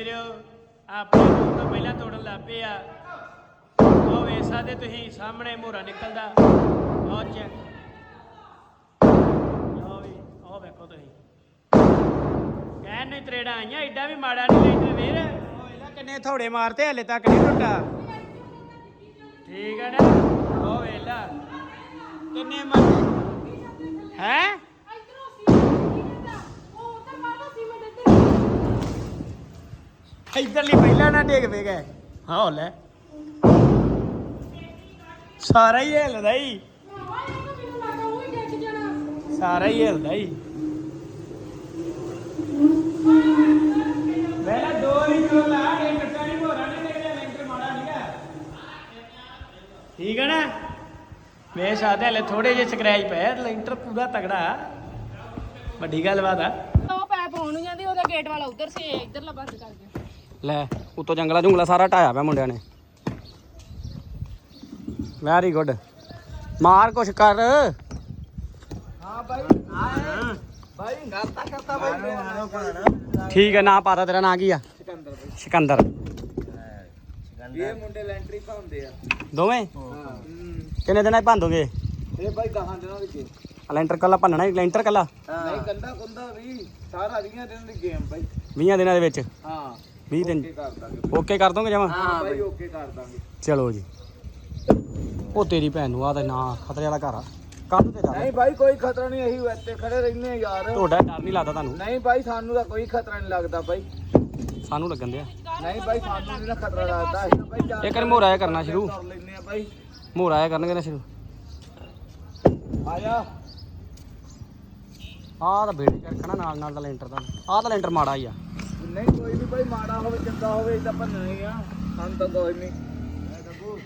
ਵੀਰੋ ਆਪਣੇ ਰੂਮ ਤੋਂ ਪਹਿਲਾਂ ਤੋੜਨ ਲੱਗ ਪਏ ਆ। ਉਹ ਵੇਖ ਸਕਦੇ ਤੁਸੀਂ ਸਾਹਮਣੇ ਮੋਹਰਾ ਨਿਕਲਦਾ। ਉਹ ਚੈੱਕ ਲਓ ਵੀ ਉਹ ਵੇਖੋ ਤੁਸੀਂ। ਕਹਿਣ ਨੂੰ ਹੀ ਤਰੇੜਾਂ ਆਈਆਂ ਐਡਾ ਵੀ ਮਾੜਾ ਨਹੀਂ ਲੈਂਟਰ ਵੀਰ। ਇਹਦਾ ਕਿੰਨੇ ਥੋੜੇ ਮਾਰਤੇ ਹਲੇ ਤੱਕ ਨਹੀਂ ਟੁੱਟਾ। ਠੀਕ ਹੈ ਨਾ? ਉਹ ਵੇਲਾ ਕਿੰਨੇ ਮਾਰਤੇ ਹੈ? ਇਧਰਲੀ ਪਹਿਲਾਂ ਨਾ ਡੇਗ ਪੇ ਗਏ ਹਾਂ ਹੋ ਲੈ। ਸਾਰਾ ਹੀ ਹਿਲਦਾ ਹੀ ਸਾਰਾ ਹੀ ਹਿਲਦਾ ਹੀ ਪਹਿਲਾਂ ਦੋ ਹੀ ਕਿਲੋ ਲਾ ਕੇ ਕੱਟਾ ਨਹੀਂ ਹੋਣਾ ਨਹੀਂ ਲੈਂਟਰ ਮਾੜਾ ਨਹੀਂਗਾ ਠੀਕ ਹੈ ਨਾ? ਵੇ ਸਾਦੇ ਹਲੇ ਥੋੜੇ ਜਿਹੇ ਸਕ੍ਰੈਚ ਪਏ ਲੈਂਟਰ ਪੂਰਾ ਤਗੜਾ ਵੱਡੀ ਗੱਲ ਬਾਤ ਆ। ਉਹ ਪੈਪ ਆਉਣ ਨੂੰ ਜਾਂਦੀ, ਉਹਦਾ ਗੇਟ ਵਾਲਾ ਉਧਰ ਸੀ, ਇਧਰਲਾ ਬੰਦ ਕਰ ਦਿਓ। ਲੈ ਉੱਤੋਂ ਜੰਗਲਾ ਜੁੰਗਲਾ ਸਾਰਾ ਢਾਇਆ ਪਿਆ ਮੁੰਡਿਆਂ ਨੇ। ਵੈਰੀ ਗੁੱਡ ਮਾਰ ਕੁਛ ਕਰ। ਹਾਂ ਕਰਤਾ ਠੀਕ ਹੈ ਨਾਂ ਪਾਤਾ ਤੇਰਾ ਨਾਂ ਕੀ ਆ? ਸਿਕੰਦਰ ਸਿਕੰਦਰ। ਇਹ ਮੁੰਡੇ ਲੈਂਟਰੀ ਪਾਉਂਦੇ ਆ। ਦੋਵੇਂ? ਹਾਂ। ਕਿੰਨੇ ਦਿਨਾਂ ਭੰਦੋਗੇ? ਇਹ ਭਾਈ ਗਾਹਾਂ ਦਿਨਾਂ ਦੀ ਗੇਮ ਲੈਂਟਰ ਕੱਲਾ ਭੰਨਣਾ ਹੀ ਲੈਂਟਰ ਕੱਲਾ? ਨਹੀਂ ਕੰਦਾ ਕੁੰਦਾ ਵੀ ਸਾਰਾ 20 ਦਿਨਾਂ ਦੀ ਗੇਮ ਭਾਈ 20 ਦਿਨਾਂ ਦੇ ਵਿੱਚ? ਹਾਂ। 20 ਦਿਨ। ਓਕੇ ਕਰ ਦਾਂਗੇ ਓਕੇ ਕਰ ਦੋਗੇ ਜਮਾ? ਹਾਂ ਭਾਈ ਓਕੇ ਕਰ ਦਾਂਗੇ। ਚਲੋ ਜੀ। ਉਹ ਤੇਰੀ ਭੈਣ ਨੂੰ ਆ ਤਾਂ ਨਾ ਖਤਰੇ ਵਾਲਾ ਘਰ ਆ। ਕੱਲ ਤੇ ਜਾ ਨਹੀਂ ਭਾਈ ਕੋਈ ਖਤਰਾ ਨਹੀਂ ਅਸੀਂ ਇੱਥੇ ਖੜੇ ਰਹਿੰਦੇ ਆ ਯਾਰ। ਤੁਹਾਡਾ ਡਰ ਨਹੀਂ ਲੱਗਦਾ ਤੁਹਾਨੂੰ? ਨਹੀਂ ਭਾਈ ਸਾਨੂੰ ਤਾਂ ਕੋਈ ਖਤਰਾ ਨਹੀਂ ਲੱਗਦਾ ਭਾਈ ਸਾਨੂੰ ਲੱਗਣ ਦਿਆ। ਨਹੀਂ ਭਾਈ ਸਾਨੂੰ ਨਹੀਂ ਨਾ ਖਤਰਾ ਲੱਗਦਾ। ਅਸੀਂ ਤਾਂ ਭਾਈ ਚਾਰ ਇਹ ਕਰ ਮੋਰਾ ਇਹ ਕਰਨਾ ਸ਼ੁਰੂ। ਕਰ ਲੈਂਦੇ ਆ ਭਾਈ ਮੋਰਾ ਇਹ ਕਰਨਗੇ ਨਾ ਸ਼ੁਰੂ। ਆਇਆ। ਆਹ ਤਾਂ ਬੇੜੀ ਰੱਖਣਾ ਨਾਲ ਨਾਲ ਦਾ ਲੈਂਟਰ ਦਾ ਆਹ ਤਾਂ ਲੈਂਟਰ ਮਾੜਾ ਹੀ ਆ। ਨਹੀਂ ਕੋਈ ਨਹੀਂ ਭਾਈ ਮਾੜਾ ਹੋਵੇ ਚੰਗਾ ਹੋਵੇ ਇਹ ਤਾਂ ਭੰਨਣਾ ਹੀ ਆ। ਸਾਨੂੰ ਤਾਂ ਕੋਈ ਨਹੀਂ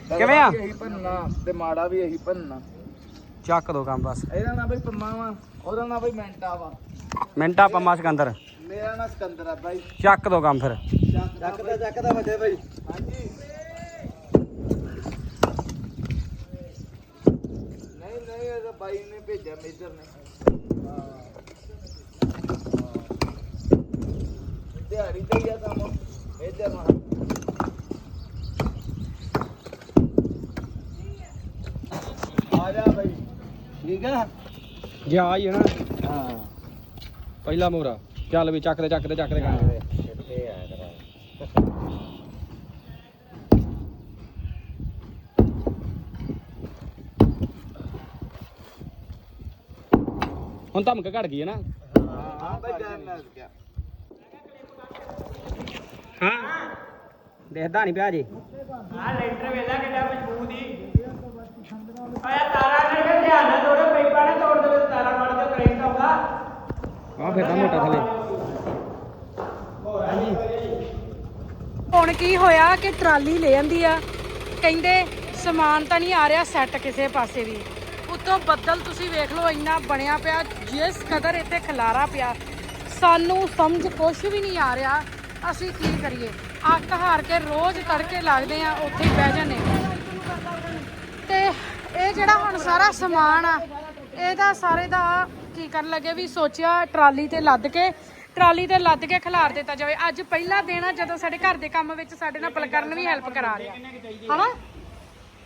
ਕਿਵੇਂ ਆ? ਇਹੀ ਭੰਨਣਾ ਤੇ ਮਾੜਾ ਵੀ ਇਹੀ ਭੰਨਣਾ। ਚੱਕ ਦੋ ਕੰਮ ਬਸ। ਇਹਦਾ ਨਾਂ ਭਾਈ ਪੰਮਾ ਵਾ ਉਹਦਾ ਨਾਂ ਭਾਈ ਮੈਂਟਾ ਵਾ। ਮਿੰਟਾ ਪੰਮਾ ਸਿਕੰਦਰ। ਮੇਰਾ ਨਾਂ ਸਿਕੰਦਰ ਆ ਭਾਈ ਚੱਕ ਦੋ ਕੰਮ ਫਿਰ। ਚੱਕਦਾ ਚੱਕਦਾ ਵੱਜੇ ਭਾਈ ਹਾਂਜੀ। ਨਹੀਂ ਨਹੀਂ ਇਹ ਤਾਂ ਬਾਈ ਨੇ ਭੇਜਿਆ ਮੇਜਰ ਨੇ ਹਾਂ ਦਿਹਾੜੀ ਤੇ ਹੀ ਆ ਕੰਮ ਮੇਜਰ ਨਾਲ ਆ ਜਾ ਭਾਈ ਠੀਕ ਆ? ਗਿਆ ਹੀ ਹੈ ਨਾ। ਹਾਂ। ਪਹਿਲਾ ਮੋਰਾ ਚੱਲ ਵੀ ਚੱਕ ਦੇ ਚੱਕ ਦੇ ਚੱਕ ਦੇ ਕੰਮ ਕਿੱਥੇ ਆ ਤੇਰਾ ਹੁਣ ਧਮਕ ਘੜ ਗਈ ਹੈ ਨਾ। ਹਾਂ ਭਾਈ ਟਾਈਮ ਲੱਗ ਗਿਆ। ਹਾਂ। ਦੇਖਦਾ ਨਹੀਂ ਪਿਆ ਜੀ। ਆ ਲੈਂਟਰ ਵੇਲਾ ਕਿੱਡਾ ਮਜ਼ਬੂਤ ਹੀ। ਆਇਆ ਤਾਰਾ ਨੇ ਫਿਰ ਧਿਆਨ ਨਾਲ ਤੋੜੋ ਪਾਈਪਾਂ ਨੇ ਤੋੜ ਦੇਵੇ ਤਾਰਾ ਮੜ ਕੇ ਕਰੰਟ ਆਊਗਾ। ਆ ਫਿਰਦਾ ਮੋਟਾ ਥੱਲੇ। ਹੁਣ ਕੀ ਹੋਇਆ ਕਿ ਟਰਾਲੀ ਲੈ ਜਾਂਦੀ ਆ? ਕਹਿੰਦੇ ਸਮਾਨ ਤਾਂ ਨਹੀਂ ਆ ਰਿਹਾ ਸੈੱਟ ਕਿਸੇ ਪਾਸੇ ਵੀ। ਉੱਤੋਂ ਬੱਦਲ ਤੁਸੀਂ ਵੇਖ ਲਓ ਇੰਨਾ ਬਣਿਆ ਪਿਆ ਜਿਸ ਕਦਰ ਇੱਥੇ ਖਲਾਰਾ ਪਿਆ। ਸਾਨੂੰ ਸਮਝ ਕੁਛ ਵੀ ਨਹੀਂ ਆ ਰਿਹਾ। ਅਸੀਂ ਕੀ ਕਰੀਏ? ਅੱਕ ਹਾਰ ਕੇ ਰੋਜ਼ ਤੜਕੇ ਲੱਗਦੇ ਆ ਉੱਥੇ ਹੀ ਬਹਿ ਜਾਂਦੇ ਤੇ ਇਹ ਜਿਹੜਾ ਹੁਣ ਸਾਰਾ ਸਮਾਨ ਆ ਇਹਦਾ ਸਾਰੇ ਦਾ ਕੀ ਕਰਨ ਲੱਗੇ ਵੀ ਸੋਚਿਆ ਟਰਾਲੀ ਤੇ ਲੱਦ ਕੇ ਟਰਾਲੀ ਤੇ ਲੱਦ ਕੇ ਖਿਲਾਰ ਦਿੱਤਾ ਜਾਵੇ। ਅੱਜ ਪਹਿਲਾ ਦਿਨ ਆ ਜਦੋਂ ਸਾਡੇ ਘਰ ਦੇ ਕੰਮ ਵਿੱਚ ਸਾਡੇ ਨਾਲ ਪਲਕਰਨ ਵੀ ਹੈਲਪ ਕਰਾ ਰਿਹਾ। ਹਨਾ?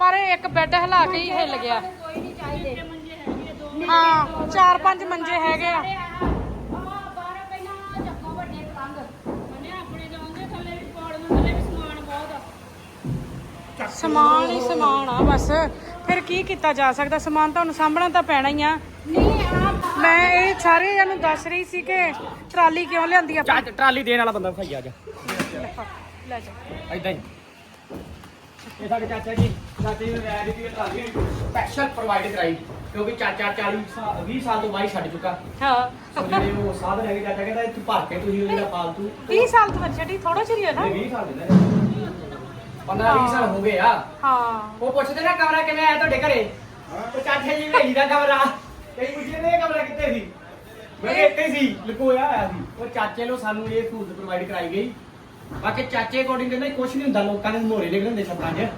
ਪਰ ਇੱਕ ਬੈੱਡ ਹਿਲਾ ਕੇ ਹੀ ਹਿੱਲ ਗਿਆ। ਹਾਂ ਚਾਰ ਪੰਜ ਮੰਜੇ ਹੈਗੇ ਆ। ਸਮਾਨ ਹੀ ਸਮਾਨ ਆ ਬਸ। ਫਿਰ ਕੀ ਕੀਤਾ ਜਾ ਸਕਦਾ? ਸਮਾਨ ਤੁਹਾਨੂੰ ਸਾਂਭਣਾ ਤਾਂ ਪੈਣਾ ਹੀ ਆ। ਮੈਂ ਇਹ ਸਾਰੇ ਜਣ ਨੂੰ ਦੱਸ ਰਹੀ ਸੀ ਕਿ ਟਰਾਲੀ ਕਿਉਂ ਲਿਆਂਦੀ ਆਪਾਂ ਚੱਲ ਟਰਾਲੀ ਦੇਣ ਵਾਲਾ ਬੰਦਾ ਖਾਈ ਆ ਜਾ। ਲੈ ਜਾ। ਐਦਾਂ ਹੀ। ਇਹ ਸਾਡੇ ਚਾਚਾ ਜੀ ਚਾਚੇ ਨੇ ਰੈਡ ਦੀ ਟਰਾਲੀ। ਸਪੈਸ਼ਲ ਪ੍ਰੋਵਾਈਡ ਕਰਾਈ। ਕਿਉਂਕਿ ਚਾਚਾ 40 ਸਾਲ 20 ਸਾਲ ਤੋਂ ਬਾਈ ਛੱਡ ਚੁੱਕਾ। ਹਾਂ। ਸੋ ਜਿਹੜੇ ਉਹ ਸਾਧਨ ਹੈਗੇ ਚਾਚਾ ਕਹਿੰਦਾ ਇੱਥੇ ਭਰ ਕੇ ਤੁਸੀਂ ਉਹ ਜਿਹੜਾ ਫਾਲਤੂ 30 ਸਾਲ ਤੋਂ ਛੱਡੀ ਥੋੜਾ ਚਿਰ ਹੀ ਆ ਨਾ। ਇਹ 20 ਸਾਲ ਦੇ ਨੇ। 15 20 ਸਾਲ ਹੋ ਗਏ ਆ। ਹਾਂ। ਉਹ ਪੁੱਛਦੇ ਨਾ ਕਮਰਾ ਕਿਵੇਂ ਆਇਆ ਤੁਹਾਡੇ ਘਰੇ? ਉਹ ਚਾਚਾ ਜੀ ਵੇਲੀ ਦਾ ਕਮਰਾ। ਕਈ ਪੁੱਛਦੇ ਨੇ ਇਹ ਕਮਰਾ ਕਿੱਥੇ ਸੀ? ਮੈਂ ਕਿਹਾ ਇੱਥੇ ਸੀ ਲੁਕੋਇਆ ਆਇਆ ਸੀ। ਉਹ ਚਾਚੇ ਨੂੰ ਸਾਨੂੰ ਇਹ ਸਹੂਲਤ ਪ੍ਰੋਵਾਈਡ ਕਰਾਈ ਗਈ। ਬਾਕੀ ਚਾਚੇ ਅਕੋਰਡਿੰਗ ਕਹਿੰਦਾ ਕੁਝ ਨਹੀਂ ਹੁੰਦਾ ਲੋਕਾਂ ਦੇ ਮੋਰੇ ਨਿਕਲਣ ਦੇ ਛੱਪਾਂ 'ਚ।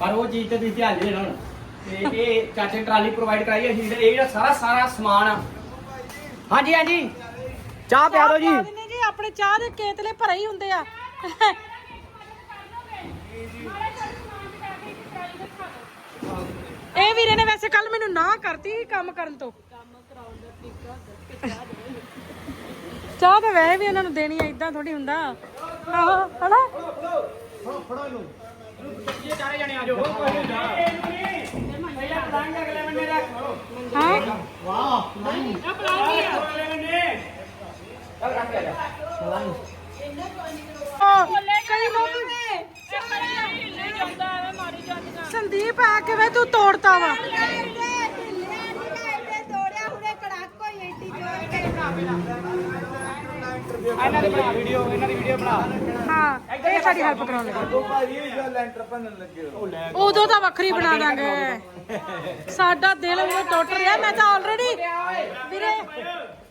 ਪਰ ਉਹ ਚੀਜ਼ ਤੇ ਤੁਸੀਂ ਧਿਆਨ ਨਹੀਂ ਦੇਣਾ ਹੁਣ। ਤੇ ਇਹ ਚਾਚੇ ਟਰਾਲੀ ਪ੍ਰੋਵਾਈਡ ਕਰਾਈ ਹੈ ਅਸੀਂ ਇਹ ਜਿਹੜਾ ਸਾਰਾ ਸਾਰਾ ਸਮਾਨ ਆ। ਹਾਂਜੀ ਹਾਂਜੀ। ਚਾਹ ਪਿਆ ਦਿਓ ਜੀ। ਦਿੰਦੇ ਜੀ ਆਪਣੇ ਚਾਹ ਦੇ ਕੇਤਲੇ ਭਰੇ ਹੀ ਹੁੰਦੇ ਆ। ਇਹ ਵੀਰੇ ਨੇ ਵੈਸੇ ਕੱਲ ਮੈਨੂੰ ਨਾ ਕਰਤੀ ਸੀ ਕੰਮ ਕਰਨ ਤੋਂ। ਚਾਹ ਤਾਂ ਵੈਸੇ ਵੀ ਉਹਨਾਂ ਨੂੰ ਦੇਣੀ ਆ ਇਦਾਂ ਥੋੜੀ ਹੁੰਦਾ। ਆਹੋ, ਹਨਾ? ਇਹ ਚਾਰੇ ਜਣੇ ਆ ਜਾਓ ਪਹਿਲਾਂ ਪਲਾਂਗ ਅਗਲੇ ਬੰਨੇ ਰੱਖ ਹਾਂ? ਅਗਲੇ ਬੰਨੇ ਚੱਲ ਰੱਖ ਕੇ ਜਾ ਕਈ ਲੋਕ ਸੰਦੀਪ, ਆ ਕੇ ਤੂੰ ਤੋੜਤਾ ਵਾ? ਇਹਨਾਂ ਦੀ ਬਣਾ ਵੀਡੀਓ ਇਹਨਾਂ ਦੀ ਵੀਡੀਓ ਬਣਾ ਹਾਂ, ਇਹ ਸਾਡੀ ਹੈਲਪ ਕਰਾਉਣ ਲੱਗੇ। ਉਦੋਂ ਤਾਂ ਵੱਖਰੀ ਬਣਾ ਦਾਂਗੇ। ਸਾਡਾ ਦਿਲ ਉਹ ਟੁੱਟ ਰਿਹਾ। ਮੈਂ ਤਾਂ ਆਲਰੇਡੀ ਵੀਰੇ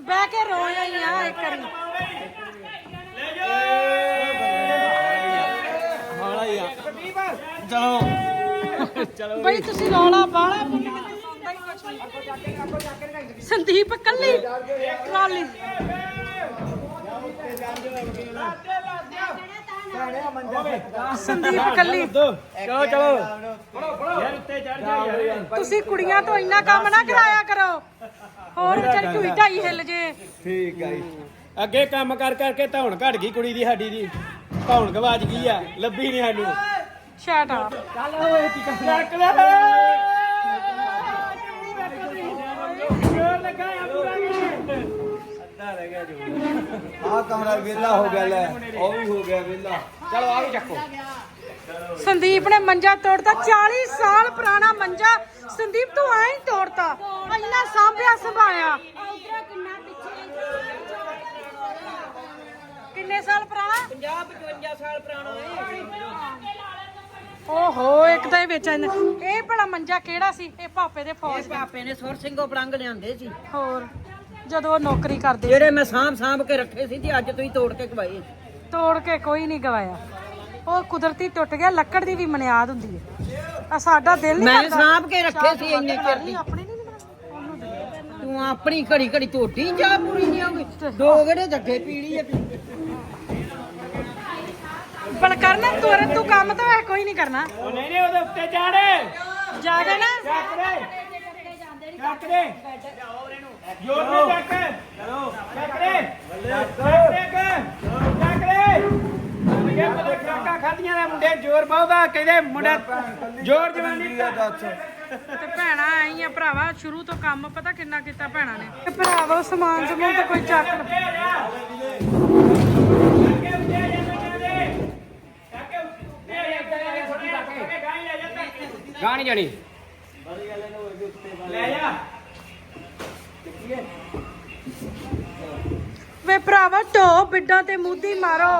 ਬਹਿ ਕੇ ਰੋ ਆਈ ਆ ਇੱਕ ਵਾਰੀ। ਹਾਲਾ ਹੀ ਆ। ਚਲੋ ਬਈ ਤੁਸੀਂ ਰੌਲਾ ਬਾਲਾ ਸੰਦੀਪ ਕੱਲੀ। ਟਰਾਲੀ। ਸੰਦੀਪ ਕੱਲੀ। ਚਲੋ ਚਲੋ। ਯਾਰ ਉੱਤੇ ਚੜ ਜਾ ਯਾਰ ਤੁਸੀਂ ਕੁੜੀਆਂ ਤੋਂ ਇੰਨਾ ਕੰਮ ਨਾ ਕਰਾਇਆ ਕਰੋ। ਹੋਰ ਵਿਚਾਰੀ ਢੂਈ ਢਾਈ ਹਿੱਲ ਜੇ। ਠੀਕ ਆ ਜੀ। ਅੱਗੇ ਕੰਮ ਕਰ ਕਰਕੇ ਧੌਣ ਘਟ ਗਈ ਕੁੜੀ ਦੀ ਸਾਡੀ ਦੀ। ਧੌਣ ਗਵਾਚ ਗਈ ਆ ਲੱਭੀ ਨਹੀਂ ਸਾਨੂੰ। ਸ਼ਟ ਆ ਆਹ ਕਮਰਾ ਵਿਹਲਾ ਹੋ ਗਿਆ ਲੈ ਉਹ ਵੀ ਹੋ ਗਿਆ ਵਿਹਲਾ। ਚਲੋ ਆ ਵੀ ਚੱਕੋ। ਸੰਦੀਪ ਨੇ ਮੰਜਾ ਤੋੜਤਾ 40 ਸਾਲ ਪੁਰਾਣਾ ਮੰਜਾ। ਸੰਦੀਪ ਤੂੰ ਐਂ ਹੀ ਤੋੜਤਾ। ਇੰਨਾ ਸਾਂਭਿਆ ਸੰਭਾਇਆ ਕਿੰਨੇ ਸਾਲ ਪੁਰਾਣਾ? 50 55 ਸਾਲ ਪੁਰਾਣਾ ਓਹੋ ਇੱਕ ਤਾਂ ਇਹ ਵਿੱਚ ਆਂਦਾ ਇਹ ਭਲਾ ਮੰਜਾ ਕਿਹੜਾ ਸੀ? ਇਹ ਪਾਪੇ ਦੇ ਫੌਜ ਦਾ। ਪਾਪੇ ਨੇ ਸੁਰ ਸਿੰਘੋ ਪਲੰਗ ਲਿਆਂਦੇ ਸੀ। ਹੋਰ ਜਦੋਂ ਉਹ ਨੌਕਰੀ ਕਰਦੇ। ਜਿਹੜੇ ਮੈਂ ਸਾਂਭ ਸਾਂਭ ਕੇ ਰੱਖੇ ਸੀ ਤੇ ਅੱਜ ਤੁਸੀਂ ਤੋੜ ਕੇ ਖਵਾਏ। ਤੋੜ ਕੇ ਕੋਈ ਨਹੀਂ ਗਵਾਇਆ। ਉਹ ਕੁਦਰਤੀ ਟੁੱਟ ਗਿਆ ਲੱਕੜ ਦੀ ਵੀ ਮਨਿਆਦ ਹੁੰਦੀ ਹੈ। ਆ ਸਾਡਾ ਦਿਲ ਨਹੀਂ ਮੈਂ ਸਾਂਭ ਕੇ ਰੱਖੇ ਸੀ ਇੰਨੇ ਚਿਰ ਦੀ। ਆਪਣੇ ਨਹੀਂ ਤੂੰ ਆਪਣੀ ਘੜੀ ਘੜੀ ਤੋਟੀ ਜਾ ਪੂਰੀ ਨਹੀਂ ਹੋਗੀ ਦੋ ਗੜੇ ਧੱਕੇ ਪੀੜੀ ਹੈ ਪਰ ਕਰਨਾ ਤੁਰਨ ਤੂੰ ਕੰਮ ਤਾਂ ਵੈਸੇ ਕੋਈ ਨਹੀਂ ਕਰਨਾ। ਉਹ ਨਹੀਂ ਨਹੀਂ ਉਹਦੇ ਉੱਤੇ ਚੜ। ਜਾ ਕੇ ਨਾ। ਚੱਕ ਦੇ। ਚੱਕ ਦੇ। ਜੋਰ ਨਾਲ ਚੱਕ। ਚਲੋ ਚੱਕ ਦੇ। ਚੱਕ ਦੇ ਚੱਕ ਦੇ। ਇਹ ਪਤਾ ਖਰਾਕਾਂ ਖਾਧੀਆਂ ਨੇ ਮੁੰਡੇ ਜ਼ੋਰ ਬਹੁਤਾ ਕਹਿੰਦੇ ਮੁੰਡਾ ਜ਼ੋਰ ਜਵਾਨੀ ਦਾ। ਤੇ ਭੈਣਾ ਆਈ ਆ ਭਰਾਵਾ ਸ਼ੁਰੂ ਤੋਂ ਕੰਮ ਪਤਾ ਕਿੰਨਾ ਕੀਤਾ ਭੈਣਾ ਨੇ। ਭਰਾਵਾ ਸਮਾਨ ਸਮੂਨ ਤੇ ਕੋਈ ਚੱਕ ਗਾਣੀ ਜਾਣੀ। ਲੈ ਜਾ। ਵੇ ਭਰਾਵਾ ਢੋ ਬਿੱਡਾਂ ਤੇ ਮੂਦੀ ਮਾਰੋ।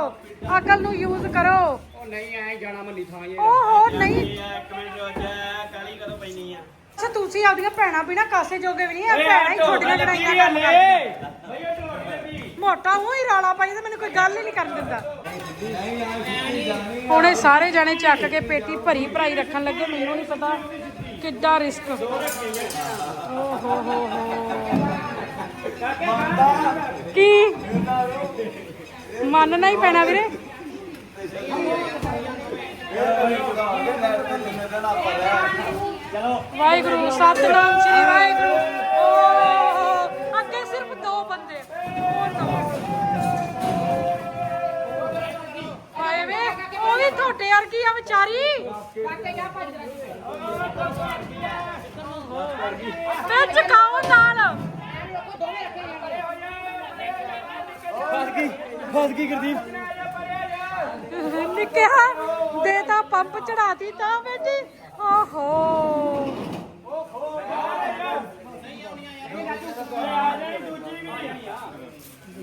ਅਕਲ ਨੂੰ ਯੂਜ਼ ਕਰੋ। ਉਹ ਨਹੀਂ ਐ ਜਾਣਾ ਮੱਲੀ ਥਾਂ ਇਹ ਓਹੋ ਨਹੀਂ। ਇੱਕ ਮਿੰਟ ਰੁਕ ਜਾ ਕਾਲੀ ਕਦੋਂ ਪੈਣੀ ਆ? ਅੱਛਾ ਤੁਸੀਂ ਆਪਦੀਆਂ ਭੈਣਾਂ ਬਿਨਾ ਕਾਸੇ ਜੋਗੇ ਵੀ ਨਹੀਂ ਇਹ ਭੈਣਾਂ ਹੀ ਛੋਟੀਆਂ ਲੜਾਈਆਂ ਕਰਨ ਕਰਦੀਆਂ ਮੋਟਾ ਉਹ ਹੀ ਰੌਲਾ ਪਾਈ ਤੇ ਮੈਨੂੰ ਕੋਈ ਗੱਲ ਹੀ ਨਹੀਂ ਕਰਨ ਦਿੰਦਾ। ਹੁਣ ਇਹ ਸਾਰੇ ਜਾਣੇ ਚੱਕ ਕੇ ਪੇਟੀ ਭਰੀ ਭਰਾਈ ਰੱਖਣ ਲੱਗੇ, ਮੈਨੂੰ ਨਹੀਂ ਪਤਾ ਕਿੱਡਾ ਰਿਸਕ ਓ ਹੋ ਹੋ ਹੋ। ਕੀ? ਮੰਨਣਾ ਹੀ ਪੈਣਾ ਵੀਰੇ। ਵਾਹਿਗੁਰੂ, ਸਤਨਾਮ ਸ੍ਰੀ ਵਾਹਿਗੁਰੂ। ਉਹ ਵੀ ਤੁਹਾਡੇ ਆ ਵਿਚਾਰੀ? ਵੇ ਚਕਾਓ ਨਾਲ। ਫਸ ਗਈ ਫਸ ਗਈ ਗੁਰਦੀਪ ਨਿੱਕਿਆ ਦੇ ਤਾਂ ਪੰਪ ਚੜਾਤੀ ਤਾਂ ਬੇਟੀ ਓਹੋ। ਨਹੀਂ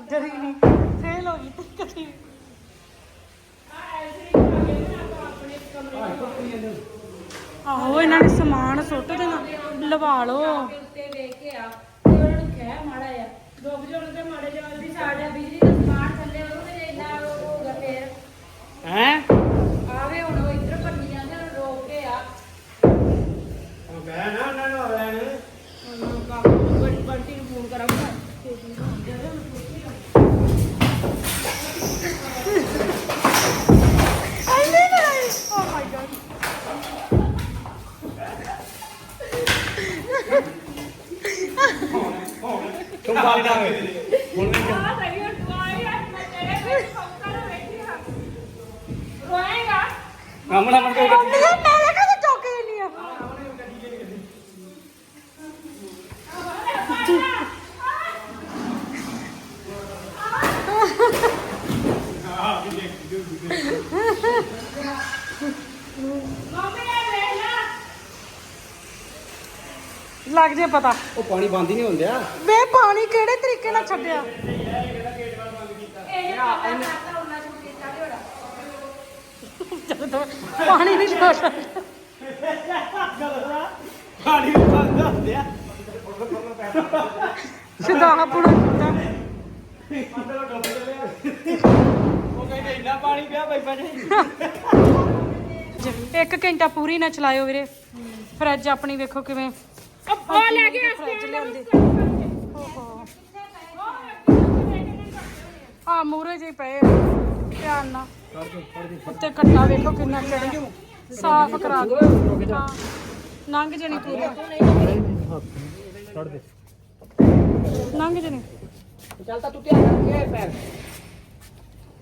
ਡਰੀ ਨਹੀਂ ਫੇਲ ਹੋ ਗਈ ਕਦੀ ਆਹੋ, ਇਹਨਾਂ ਨੇ ਸਮਾਨ ਸੁੱਟ ਦੇਣਾ, ਲਵਾ ਲਓ। ਉੱਤੇ ਵੇਖ ਕੇ ਆ ਤੇ ਉਹਨਾਂ ਨੂੰ ਕਹਿ ਮਾੜਾ ਆ ਡੁੱਬ ਜਾਣ ਤੇ ਮਾੜੇ ਜਲਦੀ ਸਾਡਾ ਬਿਜਲੀ ਦਾ ਸਮਾਨ ਮਨ ਕੇ ਕਦੇ ਚੌਕੇ ਨਹੀਂ ਆ। ਲੱਗ ਜੇ ਪਤਾ। ਉਹ ਪਾਣੀ ਬੰਦ ਹੀ ਨਹੀਂ ਹੁੰਦਿਆ ਵੇ ਪਾਣੀ ਕਿਹੜੇ ਤਰੀਕੇ ਨਾਲ ਛੱਡਿਆ? ਇਹ ਪਾਣੀ ਕਰਤਾ ਉਹਨਾਂ ਨੂੰ ਕੀਤਾ ਲਿਓੜਾ ਪਾਣੀ ਨਹੀਂ ਛੱਡਦਾ ਪਾਣੀ ਹੁੰਦੇ ਆ। ਸਿੱਧਾ ਪੁੜਾ ਉਹ ਕਹਿੰਦੇ ਇੰਨਾ ਪਾਣੀ ਪਿਆ ਪਾਈਪਾਂ 'ਚ ਇੱਕ ਘੰਟਾ ਪੂਰੀ ਨਾ ਚਲਾਇਓ ਵੀਰੇ। ਫਰਿੱਜ ਆਪਣੀ ਵੇਖੋ ਕਿਵੇਂ ਉਹ ਲੈ ਕੇ ਫਰਿੱਜ ਲਿਆਂਦੇ। ਓਹੋ। ਆ ਮੂਰੇ ਜਿਹੇ ਪਏ। ਧਿਆਨ ਨਾਲ। ਉੱਤੇ ਕੱਟਾ ਵੇਖੋ ਕਿੰਨਾ ਚੜਿਆ ਸਾਫ਼ ਕਰਾ ਦੋ ਹਾਂ। ਲੰਘ ਜਣੀ ਪੂਰੀ ਲੰਘ ਜਣੀ। ਚੱਲ ਤਾਂ ਤੂੰ ਧਿਆਨ ਰੱਖ ਕੇ ਪੈਰ।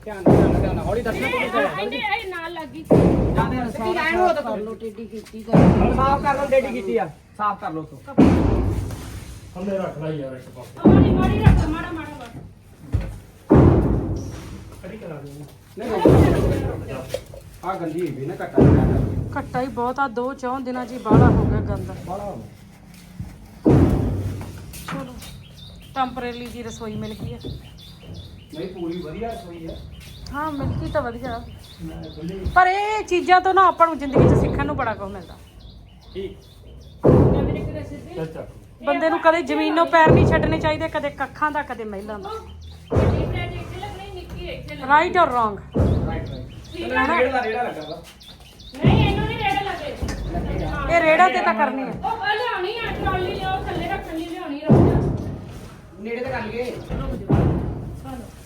ਧਿਆਨ ਧਿਆਨ ਧਿਆਨ ਹੌਲੀ ਦੱਸਣਾ ਇਹਨੇ ਇਹ ਨਾਲ ਲੱਗੀ ਕੀ ਰਹਿਣ ਹੋ ਤਾਂ ਕਰ ਲੋ ਟੇਡੀ ਕੀਤੀ ਕਰ ਸਾਫ਼ ਕਰ ਲੋ ਡੇਡੀ ਕੀਤੀ ਆ। ਸਾਫ਼ ਕਰ ਲੋ ਤੂੰ ਮਾੜੀ ਮਾੜੀ ਰੱਖ ਮਾੜਾ ਮਾੜਾ ਬਸ ਆ ਗੰਦੀ ਵੀ ਨਾ ਘਟਾ ਨਾ ਕੱਟਾ ਹੀ ਬਹੁਤ ਆ ਦੋ ਚੌਂ ਦਿਨਾਂ ਹੀ ਬਾਹਲਾ ਹੋ ਗਿਆ ਗੰਦਾ। ਚਲੋ ਟੈਂਪਰੇਰੀ ਜੀ ਰਸੋਈ ਮਿਲ ਗਈ ਹੈ ਨਹੀਂ ਪੂਰੀ ਵਧੀਆ ਰਸੋਈ ਆ। ਹਾਂ ਮਿਲ ਗਈ ਤਾਂ ਵਧੀਆ। ਪਰ ਇਹ ਚੀਜ਼ਾਂ ਤੋਂ ਨਾ ਆਪਾਂ ਨੂੰ ਜ਼ਿੰਦਗੀ 'ਚ ਸਿੱਖਣ ਨੂੰ ਬੜਾ ਕੁਝ ਮਿਲਦਾ। ਬੰਦੇ ਨੂੰ ਕਦੇ ਜ਼ਮੀਨੋਂ ਪੈਰ ਨਹੀਂ ਛੱਡਣੇ ਚਾਹੀਦੇ ਕਦੇ ਕੱਖਾਂ ਦਾ ਕਦੇ ਮਹਿਲਾਂ ਦਾ। ਇੱਥੇ ਲੱਗਣੀ ਨਿੱਕੀ ਇੱਥੇ ਲੱਗਣੀ ਰਾਈਟ ਔਰ ਰੋਂਗ ਰੇੜਾ ਦਾ ਰੇੜਾ ਲੱਗਾ ਵਾ ਨਹੀਂ ਇਹਨੂੰ ਨਹੀਂ ਰੇੜੇ ਲੱਗੇ। ਇਹ ਰੇੜਾ ਤੇ ਤਾਂ ਕਰਨੀ ਹੈ। ਉਹ ਕੱਲ ਲਿਆਉਣੀ ਆ ਟਰਾਲੀ ਲਿਆਓ ਥੱਲੇ ਰੱਖਣ ਲਈ ਲਿਆਉਣੀ ਰੋਜ਼ ਨੇੜੇ ਤੇ ਕਰ ਲਈਏ।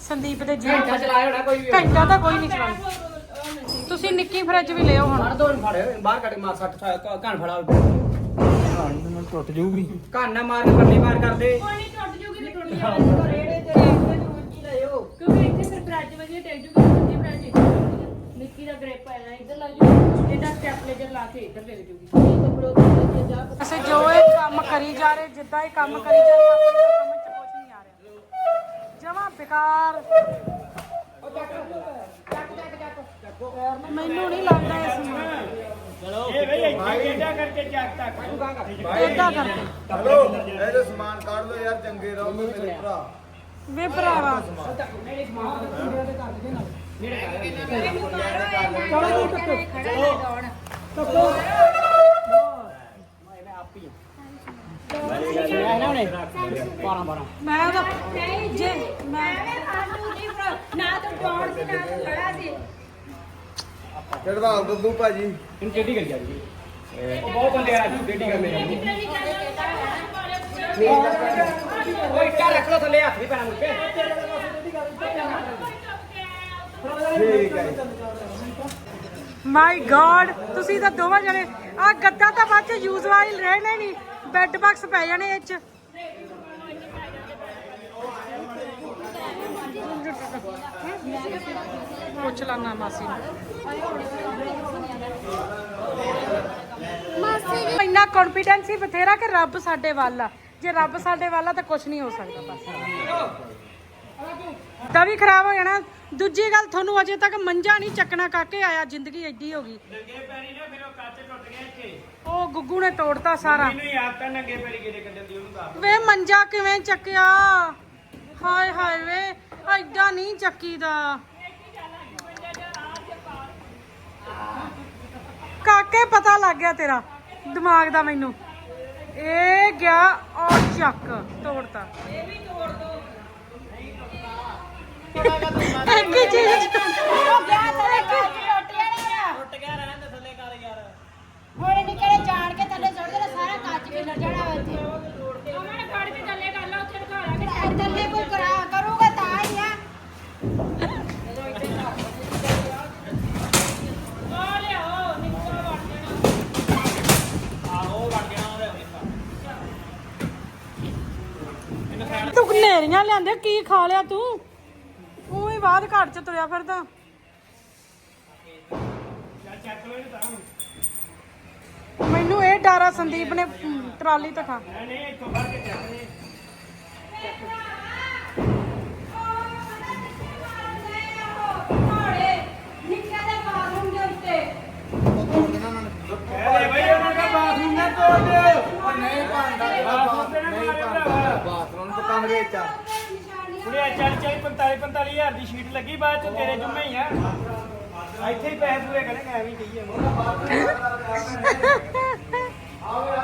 ਸੰਦੀਪ ਦੇ ਜੀ ਘੰਟਾ ਚਲਾਇਆ ਹੋਣਾ ਕੋਈ ਵੀ। ਘੰਟਾ ਤਾਂ ਕੋਈ ਨਹੀਂ ਚਲਾਉਣਾ ਤੁਸੀਂ ਨਿੱਕੀ ਫਰਿੱਜ ਵੀ ਲਿਓ ਹੁਣ। ਫੜ ਦੋ ਇਹਨੂੰ ਫੜ ਬਾਹਰ ਕੱਢ ਮਾਰ ਸੱਟ ਘਣ ਫੜਾ ਟੁੱਟ ਜਾਊਗੀ ਘਣ ਨਾ ਮਾਰ ਕੇ ਪਰਲੀ ਮਾਰ ਕਰਦੇ। ਕੋਈ ਨਹੀਂ ਟੁੱਟ ਜੂਗੀ ਤੇ ਟੁੱਟ ਜਾਵੇ ਫਰੈਜ ਵਜੇ ਦੂਜੀ ਫਰੈਜ ਇੱਥੇ ਲੱਗਣੀ ਆ। ਨਿੱਕੀ ਦਾ ਗ੍ਰਿਪ ਪੈਣਾ ਇੱਧਰ ਲੱਗ ਜੂ ਇਹਦਾ ਸਟੈਪਲੇਜਰ ਲਾ ਕੇ ਇੱਧਰ ਲੈ ਜੂਗੀ। ਕੱਪੜੋ ਤੇ ਜਾ ਅਸੀਂ ਜੋ ਇਹ ਕੰਮ ਕਰੀ ਜਾ ਰਹੇ ਜਿੱਦਾਂ ਇਹ ਕੰਮ ਕਰੀ ਜਾ ਰਹੇ ਆਪਣੀ ਤਾਂ ਸਮਝ ਚ ਕੁਝ ਨਹੀਂ ਆ ਰਿਹਾ। ਜਮਾ ਬੇਕਾਰ। ਮੈਨੂੰ ਨਹੀਂ ਲੱਗਦਾ ਇਸ ਨੂੰ ਇਹ ਬਈ ਇੱਥੇ ਕਿੱਦਾਂ ਕਰਕੇ ਚੱਕ ਤੱਕ ਏਦਾਂ ਕਰਕੇ। ਹਲੋ ਇਹਦੇ ਸਮਾਨ ਕੱਢ ਲਓ ਯਾਰ ਚੰਗੇ ਰਹੋ ਮੇਰੇ ਭਰਾ। ਵੇ ਭਰਾਵਾ। ਮੈਂ ਤਾਂ ਜੇ ਮੈਂ ਨਾ ਤੂੰ ਡੌੜ ਸੀ ਨਾ ਤੂੰ ਖੜਾ ਸੀ। ਚੜਵਾ ਬੱਬੂ ਭਾਜੀ। ਇਹਨੂੰ ਟੇਢੀ ਕਰੀ ਜਾਂਦੀ ਉਹ ਬਹੁਤ ਬੰਦੇ ਆ ਜੀ ਟੇਢੀ ਕਰ ਮੇਰੇ ਉਹ ਇੱਟਾ ਰੱਖ ਲੋ ਥੱਲੇ ਹੱਥ ਨਹੀਂ ਪੈਣਾ ਮੁੜ ਕੇ। ਠੀਕ ਹੈ ਮਾਈ ਗॉड ਤੁਸੀਂ ਤਾਂ ਦੋਵਾਂ ਜਣੇ ਆ ਗੱਦਾ ਤਾਂ ਬਾਅਦ ਚ ਯੂਜ਼ ਵਾਲੀ ਰਹਿਣੇ ਨਹੀਂ। ਬੈੱਡ ਬਾਕਸ ਪੈ ਜਾਣੇ ਇਹ ਚ। ਪੁੱਛ ਲੈਣਾ ਮਾਸੀ ਨੂੰ। ਮਾਸੀ ਇੰਨਾ ਕੌਨਫੀਡੈਂਸ ਹੀ ਬਥੇਰਾ ਕਿ ਰੱਬ ਸਾਡੇ ਵੱਲ ਆ। ਜੇ ਰੱਬ ਸਾਡੇ ਵੱਲ ਤਾਂ ਕੁਝ ਨਹੀਂ ਹੋ ਸਕਦਾ ਬਸ। ਦਾ ਵੀ ਖਰਾਬ ਹੋ ਜਾਣਾ। ਦੂਜੀ ਗੱਲ ਤੁਹਾਨੂੰ ਅਜੇ ਤੱਕ ਮੰਜਾ ਨਹੀਂ ਚੱਕਣਾ ਕਾਕੇ ਆਇਆ ਜ਼ਿੰਦਗੀ ਐਡੀ ਹੋ ਗਈ। ਨੰਗੇ ਪੈਰੀ ਨਾ ਫਿਰ ਉਹ ਕੱਚ ਟੁੱਟ ਗਿਆ ਇੱਥੇ। ਉਹ ਗੁੱਗੂ ਨੇ ਤੋੜਤਾ ਸਾਰਾ। ਮੈਨੂੰ ਯਾਦ ਤਾਂ ਨੰਗੇ ਪੈਰੀ ਕਿਹਦੇ ਕੱਢਣ ਦੀ ਉਹਨੂੰ ਦੱਸ ਵੇ ਮੰਜਾ ਕਿਵੇਂ ਚੱਕਿਆ? ਹਾਏ ਹਾਏ ਵੇ ਐਡਾ ਨਹੀਂ ਚੱਕੀਦਾ। ਕਾਕੇ ਪਤਾ ਲੱਗ ਗਿਆ ਤੇਰਾ ਦਿਮਾਗ ਦਾ ਮੈਨੂੰ। ਇਹ ਗਿਆ ਔਰ ਚੱਕ ਤੋੜਤਾ। ਇਹ ਵੀ ਤੋੜ ਦੋ ਇੱਕ ਹੀ ਚੀਜ਼ ਹੁਣ ਨਿਕਲੇ ਜਾਣ ਕੇ ਥੱਲੇ ਸੁੱਟ ਦੇਣਾ ਸਾਰਾ ਕੱਚ ਕਿਲਰ ਜਾਣਾ ਵਾ ਇੱਥੇ। ਉਹਨਾਂ ਨੇ ਫੜ ਕੇ ਥੱਲੇ ਕਰ ਲਾ ਉੱਥੇ ਦਿਖਾ ਲਾਂਗੇ ਥੱਲੇ ਕੋਈ ਕਰਾ ਕਰੂਗਾ ਤਾਂ ਹੀ ਆ ਆ। ਨੇਰੀਆਂ ਲਿਆਂਦੇ ਕੀ ਖਾ ਲਿਆ ਤੂੰ? ਤੂੰ ਹੀ ਬਾਅਦ ਘਰ ਚ ਤੁਰਿਆ ਫਿਰਦਾ। ਮੈਨੂੰ ਇਹ ਡਾਰਾ ਸੰਦੀਪ ਨੇ ਟਰਾਲੀ ਤੇ ਖਾ। ਨਹੀਂ ਨਹੀਂ ਇੱਥੋਂ ਫੜ ਕੇ ਚੱਕ ਦੇ ਬਾਥਰੂਮ ਨਾ ਤੋੜ ਦਿਓ। ਉਹ ਨਹੀਂ ਭਾਂਡਾ ਬਾਥਰੂਮ ਤੇ ਨਾ ਨਹੀਂ ਮਾਰੇ ਭਾਂਡਾ ਤੇ ਕਮਰੇ ਚ ਆ। ਕੁੜੇ 40 40 45 45 ਹਜ਼ਾਰ ਦੀ ਸ਼ੀਟ ਲੱਗੀ ਬਾਅਦ ਚ ਤੇਰੇ ਜੁਮੇ ਹੀ ਆ। ਇੱਥੇ ਹੀ ਪੈਸੇ ਪੂਰੇ ਕਰਨਗੇ ਐਵੇਂ ਹੀ ਕਹੀਏ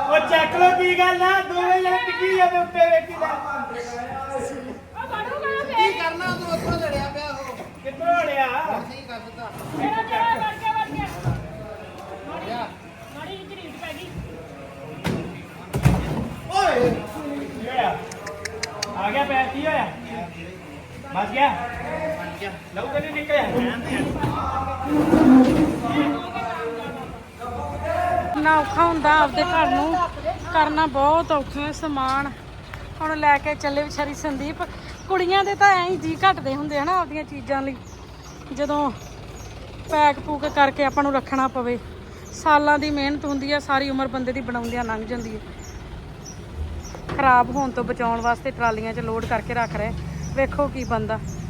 ਉਹ ਚੱਕ ਲੋ ਕੀ ਗੱਲ ਆ? ਦੋਵੇਂ ਜਣੇ ਟਿੱਕੀ ਜਾਂਦੇ ਉੱਤੇ ਵੇਖੀ ਲੈ ਕੀ ਕਰਨਾ ਤੂੰ? ਉੱਥੋਂ ਲੜਿਆ ਪਿਆ ਉਹ। ਕਿੱਧਰੋਂ ਲਿਆ ਠੀਕ ਕਰ ਦਿੱਤਾ ਆ ਗਿਆ ਪੈਰ, ਕੀ ਹੋਇਆ? ਬਚ ਗਿਆ? ਲਓ ਤੇ ਨਿਕਲਿਆ ਨਾ ਔਖਾ ਹੁੰਦਾ ਆਪਦੇ ਘਰ ਨੂੰ। ਕਰਨਾ ਬਹੁਤ ਔਖਾ ਸਮਾਨ। ਹੁਣ ਲੈ ਕੇ ਚੱਲੇ ਵਿਚਾਰੀ ਸੰਦੀਪ। ਕੁੜੀਆਂ ਦੇ ਤਾਂ ਐਂ ਹੀ ਜੀ ਘਟਦੇ ਹੁੰਦੇ ਹਨਾ ਆਪਦੀਆਂ ਚੀਜ਼ਾਂ ਲਈ। ਜਦੋਂ ਪੈਕ ਪੂਕ ਕਰਕੇ ਆਪਾਂ ਨੂੰ ਰੱਖਣਾ ਪਵੇ। ਸਾਲਾਂ ਦੀ ਮਿਹਨਤ ਹੁੰਦੀ ਆ, ਸਾਰੀ ਉਮਰ ਬੰਦੇ ਦੀ ਬਣਾਉਂਦਿਆਂ ਲੰਘ ਜਾਂਦੀ ਹੈ। ਖਰਾਬ ਹੋਣ ਤੋਂ ਬਚਾਉਣ ਵਾਸਤੇ ਟਰਾਲੀਆਂ 'ਚ ਲੋਡ ਕਰਕੇ ਰੱਖ ਰਹੇ। ਵੇਖੋ ਕੀ ਬੰਦਾ